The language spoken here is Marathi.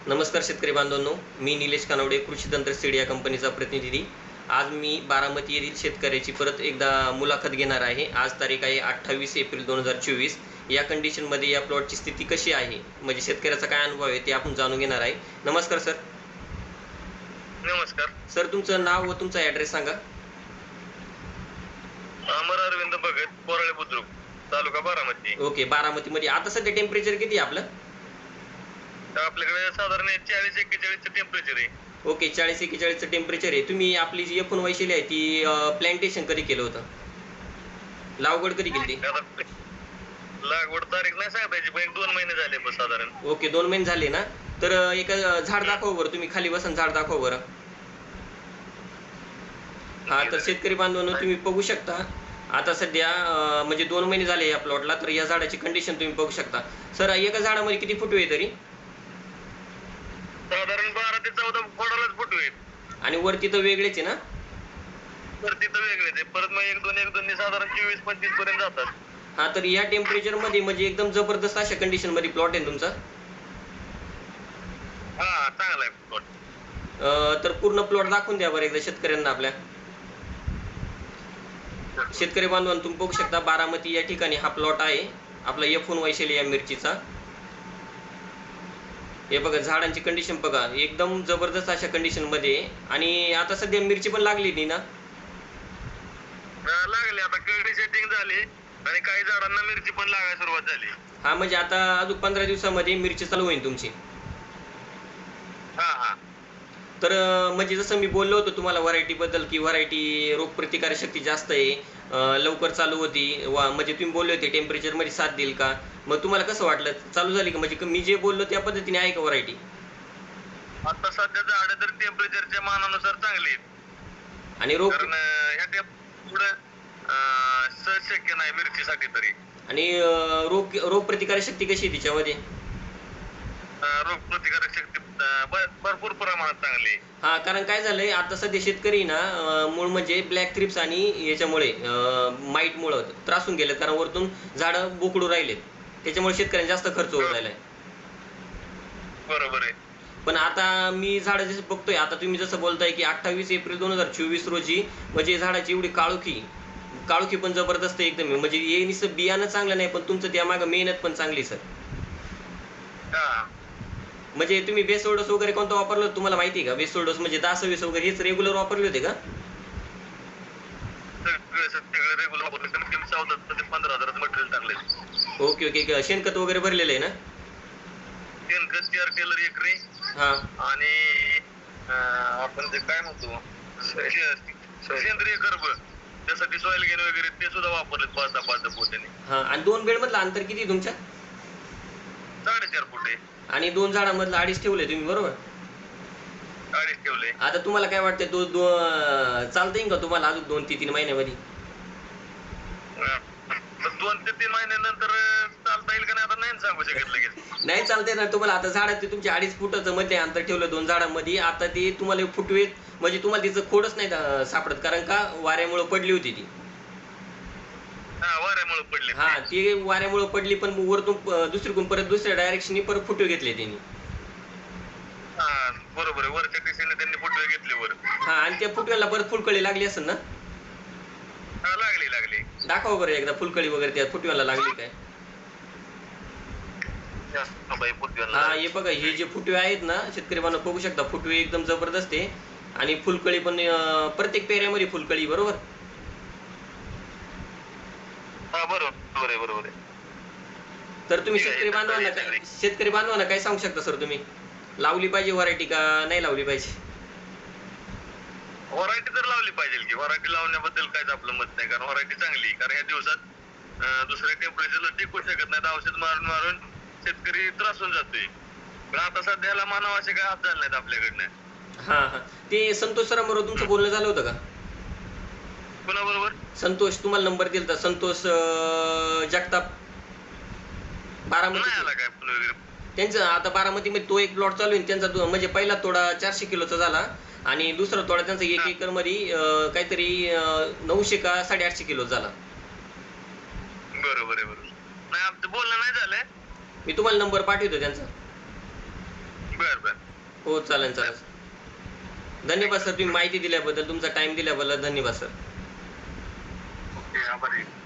नमस्कार शेतकरी बांधवांनो मी निलेश कानवडे कृषी तंत्र सीड या कंपनीचा प्रतिनिधी. आज मी बारामती येथील शेतकऱ्याची परत एकदा मुलाखत घेणार आहे. आज तारीख आहे अठ्ठावीस एप्रिल दोन हजार चोवीस. या कंडिशनमध्ये या प्लॉटची स्थिती कशी आहे? म्हणजे शेतकऱ्याचा काय अनुभव आहे ते आपण जाणून घेणार आहे. नमस्कार सर. नमस्कार. सर तुमचं नाव व तुमचा ॲड्रेस सांगा. अमर अरविंद भगत बुद्रुक तालुका बारामती. ओके बारामतीमध्ये. आता सध्या टेम्परेचर किती आहे आपलं? तर आपल्याकडे साधारण चाळीस एक्केचाळीसचं टेम्परेचर आहे. ओके चाळीस एक्केचाळीसचं टेम्परेचर आहे. तुम्ही आपली जी एफ वैशिली आहे ती प्लॅन्टेशन कधी केलं होतं? लागवड कधी केली ती आता लागवड तारीख नाही सांगता यायची पण एक दोन महिने झाले बस साधारण. ओके दोन महिने झाले ना? तर अं, एक अं, झाड दाखवा बरं तुम्ही खाली बसन झाड दाखवा बरं. हा तर शेतकरी बांधवांनो तुम्ही बघू शकता. आता सध्या अं, म्हणजे दोन महिने झाले या प्लॉटला तर या झाडाची कंडिशन तुम्ही बघू शकता. सर एका झाडामध्ये किती फुटवे आहे तरी साधारण बारा ते चौदा फोडालाच फुटू आहेत आणि वरती तर वेगळेच आहे ना? तर तिथं वेगळेच आहे. परत मग एक दोन एक दोन साधारण चोवीस पंचवीसपर्यंत जातात. हा तर या टेम्परेचरमध्ये म्हणजे एकदम जबरदस्त अशा कंडिशनमध्ये प्लॉट आहे तुमचा? हा चांगला आहे. अं, तर पूर्ण प्लॉट दाखवून द्या बरं एकदा शेतकऱ्यांना आपल्या. शेतकरी बांधवांनो तुम्ही बघू शकता बारामती या ठिकाणी हा प्लॉट आहे. आपला एफोन वैशाली या मिरचीचा. हे बघा झाडांची कंडिशन बघा. एकदम जबरदस्त अशा कंडिशनमध्ये. आणि आता सध्या मिरची पण लागली नाही ना? लागले. आता कळडी सेटिंग झाली आणि काही झाडांना मिरची पण लागायला सुरुवात झाली. हा म्हणजे आता अजून पंधरा दिवसामध्ये मिरची चालू होईल तुमची. हा हा. तर म्हणजे जसं मी बोललो होतो तुम्हाला व्हरायटी बद्दल की व्हरायटी रोगप्रतिकारक शक्ती जास्त आहे. लवकर चालू होती. वा म्हणजे तुम्ही बोलले होते टेम्परेचरमध्ये साथ देईल का? मग तुम्हाला कसं वाटलं? चालू झाली का? म्हणजे मी जे बोललो त्या पद्धतीने आहे का व्हरायटी आता सध्या झाडं तर टेम्परेचरच्या मानानुसार चांगली आहेत. आणि रोग ह्या पुढे सहज शक्य नाही मिरचीसाठी तरी. आणि रोग रोगप्रतिकारक शक्ती कशी आहे तिच्यामध्ये? अं, रोगप्रतिकारक शक्ती अं, भ- भरपूर प्रमाणात चांगली. हा कारण काय झालंय आता सध्या शेतकरी ना मूळ म्हणजे ब्लॅक थ्रिप्स आणि याच्यामुळे माईटमुळं त्रासून गेलेत. कारण वरतून झाडं बोकडू राहिलेत. त्याच्यामुळे शेतकऱ्यांना जास्त खर्च होत राहिलाय. बरोबर आहे. पण आता मी झाडं जसं बघतोय आता तुम्ही जसं बोलताय की अठ्ठावीस एप्रिल दोन हजार चोवीस रोजी म्हणजे झाडाची एवढी काळोखी काळोखी पण जबरदस्त आहे एकदम. म्हणजे हे नुसतं बियाणं चांगलं नाही पण तुमचं त्यामागं मेहनत पण चांगली सर. हा. म्हणजे तुम्ही बेसोडोस वगैरे कोणतं वापरलं तुम्हाला माहिती आहे का? बेसोडोस म्हणजे दासवीस वगैरे हेच रेग्युलर वापरले होते का? ओके ओके शेणखत वगैरे भरलेलं आहे ना? शेणखत टेलर एकरी हा. आणि आपण ते काय म्हणतो? सेंद्रिय गर्भ त्यासाठी सॉइल गेन वगैरे ते सुद्धा वापरले पाच दहा पाच दहा पोत्याने. हा आणि दोन बेडमधलं अंतर किती आहे तुमच्या? साडेचार फूट. आहे आणि दोन झाडामधलं अडीच ठेवले तुम्ही बरोबर? अडीच ठेवले. आता तुम्हाला काय वाटतं दो दो चालता येईल का तुम्हाला अजून दोन ते तीन महिन्यामध्ये? दोन ते तीन महिन्यानंतर चालता येईल का नाही आता नाही सांगू शकत लगेच. नाही चालते ना तुम्हाला आता झाडात ते तुमचे अडीच फुटाचं मध्ये अंतर ठेवलं दोन झाडांमध्ये आता ते तुम्हाला फुटवेत म्हणजे तुम्हाला तिचं खोडच नाही अं, सापडत कारण का वाऱ्यामुळं पडली होती ती. वाऱ्यामुळे पडले. हा ती वाऱ्यामुळं पडली पण वरतून दुसरीकडून परत दुसऱ्या डायरेक्शननी परत फुटवे घेतले त्यांनी. हा बरोबर आहे. वरच्या दिशेने त्यांनी फुटवे घेतले वर. हा आणि त्या फुटव्याला परत फुलकळी लागली असेल ना? हा लागली लागली. दाखवा बरं एकदा फुलकळी वगैरे त्या फुटव्याला लागली काय. हा, हा बघा हे जे फुटवे आहेत ना शेतकरी बांधव बघू शकता फुटवे एकदम जबरदस्त आहे. आणि फुलकळी पण प्रत्येक पेऱ्यामध्ये फुलकळी बरोबर? हा बरोबर बरोबर आहे बरोबर आहे. तर तुम्ही ठीक आहे, शेतकरी बांधवांना काय शेतकरी बांधवांना काय सांगू शकता सर तुम्ही? लावली पाहिजे व्हरायटी का नाही लावली पाहिजे? व्हरायटी तर लावली पाहिजे की व्हरायटी लावण्याबद्दल काहीच आपलं मत नाही कारण व्हरायटी चांगली आहे. कारण या दिवसात अं, दुसऱ्या टेम्परेचरला टिकू शकत नाहीत औषध मारून मारून शेतकरी त्रासून जातोय. पण आता सध्याला मानव असे काय हात झाले नाहीत आपल्याकडनं. हा हा. ते संतोष सरांबरोबर तुमचं बोलणं झालं होतं का? कुणाबरोबर संतोष तुम्हाला नंबर दिला संतोष जगताप. बारामती. त्यांचं आता बारामतीमध्ये तो एक प्लॉट चालू आहे. त्यांचा म्हणजे पहिला तोडा चारशे किलोचा झाला. आणि दुसरा तोडा त्यांचा एक. एकरमध्ये काहीतरी नऊशे का साडेआठशे किलो झाला. बरोबर आहे बरोबर. नाही आमचं बोलणं नाही झालंय. मी तुम्हाला नंबर पाठवतो त्यांचा. बर बर. हो चालेल चालेल. धन्यवाद सर. तुम्ही माहिती दिल्याबद्दल तुमचा टाइम दिल्याबद्दल धन्यवाद सर. ओके आभारी आहे.